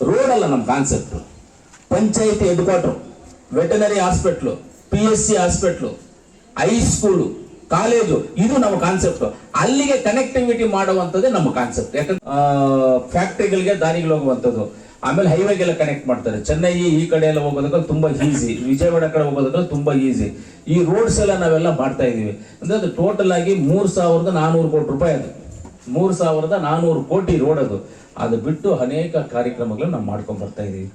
Road ಅಲ್ಲ ನಮ್ಮ concept ಪಂಚಾಯತಿ head quarter veterinary hospital P S C hospital high school college ಇದು ನಮ್ಮ concept ಅಲ್ಲಿಗೆ ಕನೆಕ್ಟಿವಿಟಿ ಮಾಡುವಂಥದ್ದೇ ನಮ್ಮ ಕಾನ್ಸೆಪ್ಟ್ ಯಾಕಂದ್ರೆ ಫ್ಯಾಕ್ಟ್ರಿಗಳಿಗೆ ದಾರಿಗಳು ಹೋಗುವಂಥದ್ದು. ಆಮೇಲೆ ಹೈವೇಗೆಲ್ಲ ಕನೆಕ್ಟ್ ಮಾಡ್ತಾರೆ. ಚೆನ್ನೈ ಈ ಕಡೆ ಎಲ್ಲ ಹೋಗೋದಕ್ಕೆ ತುಂಬಾ ಈಸಿ ವಿಜಯವಾಡ ಕಡೆ ಹೋಗೋದಕ್ಕೆ ತುಂಬಾ ಈಸಿ ಈ ರೋಡ್ಸ್ ಎಲ್ಲ ನಾವೆಲ್ಲ ಮಾಡ್ತಾ ಇದೀವಿ ಅಂದ್ರೆ ಅದು ಟೋಟಲ್ ಆಗಿ ಮೂರ್ ಸಾವಿರದ ನಾನೂರು ಕೋಟಿ ರೂಪಾಯಿ ಅದು. ಮೂರು ಸಾವಿರದ ನಾನೂರು ಕೋಟಿ ರೋಡ್ ಅದು. ಅದು ಬಿಟ್ಟು ಅನೇಕ ಕಾರ್ಯಕ್ರಮಗಳನ್ನು ನಾವು ಮಾಡ್ಕೊಂಡು ಬರ್ತಾ ಇದ್ದೀವಿ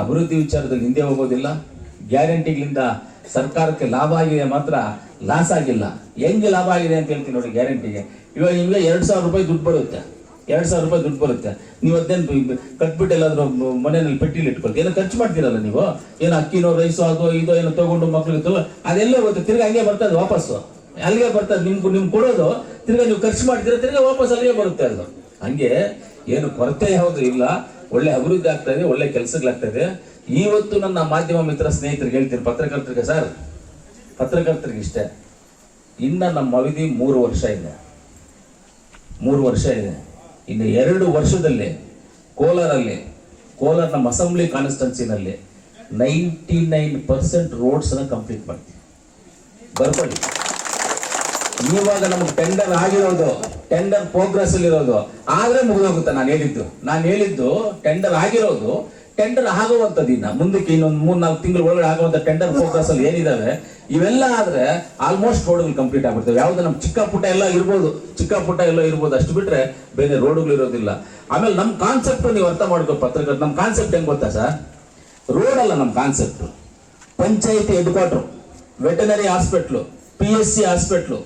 ಅಭಿವೃದ್ಧಿ ವಿಚಾರದಲ್ಲಿ ಹಿಂದೆ ಹೋಗೋದಿಲ್ಲ. ಗ್ಯಾರಂಟಿಗಳಿಂದ ಸರ್ಕಾರಕ್ಕೆ ಲಾಭ ಆಗಿದೆ ಮಾತ್ರ, ಲಾಸ್ ಆಗಿಲ್ಲ. ಹೆಂಗೆ ಲಾಭ ಆಗಿದೆ ಅಂತ ಹೇಳ್ತೀನಿ ನೋಡಿ ಗ್ಯಾರಂಟಿಗೆ. ಇವಾಗ ನಿಮಗೆ ಎರಡು ಸಾವಿರ ರೂಪಾಯಿ ದುಡ್ಡು ಬರುತ್ತೆ. ಎರಡು ಸಾವಿರ ರೂಪಾಯಿ ದುಡ್ಡು ಬರುತ್ತೆ. ನೀವು ಅದೇನು ಕಟ್ಬಿಟ್ಟು ಎಲ್ಲಾದರೂ ಮನೆಯಲ್ಲಿ ಪೆಟ್ಟಿಲಿ ಇಟ್ಕೊಳ್ತೀವಿ ಏನೋ ಖರ್ಚು ಮಾಡ್ತೀರಲ್ಲ ನೀವು? ಏನೋ ಅಕ್ಕಿನೋ ರೈಸೋ ಅದೋ ಇದೋ ಏನೋ ತೊಗೊಂಡು ಮಕ್ಳಿಗೆ ತಗೋ ಅದೆಲ್ಲ ಗೊತ್ತು ತಿರ್ಗಿ ಹಂಗೆ ಬರ್ತದೆ ವಾಪಸ್ಸು. ಅಲ್ಲಿಗೆ ಬರ್ತದೆ ನಿಮ್ಗೆ ನಿಮ್ಗೆ ಕೊಡೋದು, ತಿರ್ಗಾ ನೀವು ಖರ್ಚು ಮಾಡ್ತೀರಾ, ತಿರ್ಗಾ ವಾಪಸ್ ಅಲ್ಲಿಗೆ ಬರುತ್ತೆ ಅದು. ಹಂಗೆ ಏನು ಕೊರತೆ ಯಾವುದು ಇಲ್ಲ. ಒಳ್ಳೆ ಅಭಿವೃದ್ಧಿ ಆಗ್ತಾ ಇದೆ, ಒಳ್ಳೆ ಕೆಲಸಗಳಾಗ್ತದೆ ಇವತ್ತು ನನ್ನ ಮಾಧ್ಯಮ ಮಿತ್ರ ಸ್ನೇಹಿತರಿಗೆ ಹೇಳ್ತೀನಿ, ಪತ್ರಕರ್ತರಿಗೆ ಸರ್. ಪತ್ರಕರ್ತರಿಗೆ ಇಷ್ಟೇ. ಇನ್ನ ನಮ್ಮ ಅವಧಿ ಮೂರು ವರ್ಷ ಇದೆ. ಮೂರು ವರ್ಷ ಇದೆ. ಇನ್ನು ಎರಡು ವರ್ಷದಲ್ಲಿ ಕೋಲಾರಲ್ಲಿ, ಕೋಲಾರ ನಮ್ಮ ಅಸೆಂಬ್ಲಿ ಕಾನ್ಸ್ಟನ್ಸಿನಲ್ಲಿ ನೈಂಟಿ ನೈನ್ ಪರ್ಸೆಂಟ್ ರೋಡ್ಸ್ನ ಕಂಪ್ಲೀಟ್ ಮಾಡ್ತೀವಿ. ಬರ್ಕೊಳ್ಳಿ. ಇವಾಗ ನಮ್ಗೆ ಟೆಂಡರ್ ಆಗಿರೋದು ಟೆಂಡರ್ ಪ್ರೋಗ್ರೆಸ್ ಅಲ್ಲಿ ಇರೋದು, ಆದ್ರೆ ಮುಗಿದೋಗುತ್ತೆ. ನಾನು ಹೇಳಿದ್ದು ನಾನು ಹೇಳಿದ್ದು ಟೆಂಡರ್ ಆಗಿರೋದು ಟೆಂಡರ್ ಆಗುವಂಥದ್ದು ಇನ್ನ ಮುಂದಕ್ಕೆ ಇನ್ನೊಂದು ಮೂರ್ ನಾಲ್ಕು ತಿಂಗಳ ಒಳಗಡೆ ಆಗುವಂತ ಟೆಂಡರ್ ಪ್ರೋಗ್ರೆಸ್ ಅಲ್ಲಿ ಏನಿದಾವೆ, ಇವೆಲ್ಲ ಆದ್ರೆ ಆಲ್ಮೋಸ್ಟ್ ರೋಡ್ಗಳು ಕಂಪ್ಲೀಟ್ ಆಗ್ಬಿಡ್ತವೆ. ಯಾವ್ದು ನಮ್ಮ ಚಿಕ್ಕ ಪುಟ್ಟ ಎಲ್ಲ ಇರ್ಬೋದು, ಚಿಕ್ಕ ಪುಟ್ಟ ಎಲ್ಲ ಇರ್ಬೋದು, ಅಷ್ಟು ಬಿಟ್ರೆ ಬೇರೆ ರೋಡ್ಗಳು ಇರೋದಿಲ್ಲ. ಆಮೇಲೆ ನಮ್ಮ ಕಾನ್ಸೆಪ್ಟ್ ನೀವು ಅರ್ಥ ಮಾಡ್ಕೋ, ಪತ್ರಕರ್ತ ನಮ್ಮ ಕಾನ್ಸೆಪ್ಟ್ ಹೆಂಗ್ ಗೊತ್ತಾ ಸರ್? ರೋಡ್ ಅಲ್ಲ ನಮ್ಮ ಕಾನ್ಸೆಪ್ಟ್ ಪಂಚಾಯತಿ head quarter veterinary hospital P S C hospital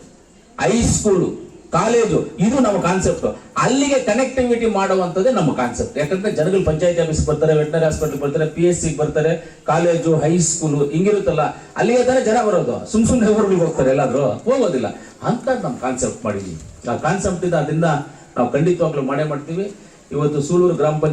high school college ಇದು ನಮ್ಮ ಕಾನ್ಸೆಪ್ಟ್ ಅಲ್ಲಿಗೆ ಕನೆಕ್ಟಿವಿಟಿ ಮಾಡುವಂಥದ್ದೇ ನಮ್ಮ ಕಾನ್ಸೆಪ್ಟ್ ಯಾಕಂದ್ರೆ ಜನಗಳು ಪಂಚಾಯತಿ ಆಫೀಸ್ ಬರ್ತಾರೆ ವೆಟ್ನರಿ ಹಾಸ್ಪಿಟಲ್ ಬರ್ತಾರೆ ಪಿ ಎಸ್ ಸಿ ಬರ್ತಾರೆ ಕಾಲೇಜು ಹೈಸ್ಕೂಲು ಹಿಂಗಿರುತ್ತಲ್ಲ, ಅಲ್ಲಿಗೆ ತಾನೇ ಜನ ಬರೋದು. ಸುಮ್ ಸುಮ್ಮನೆ ಊರುಗಳಿಗೆ ಹೋಗ್ತಾರೆ ಎಲ್ಲಾದ್ರೂ. ಹೋಗೋದಿಲ್ಲ. ಅಂತ ನಮ್ಮ ಕಾನ್ಸೆಪ್ಟ್ ಮಾಡಿದ್ವಿ ಆ ಕಾನ್ಸೆಪ್ಟ್ ಇದೆ ಅದರಿಂದ ನಾವು ಖಂಡಿತವಾಗ್ಲೂ ಮಾಡೇ ಮಾಡ್ತೀವಿ. ಇವತ್ತು ಸೂಳೂರು ಗ್ರಾಮ ಪಂಚಾಯತ್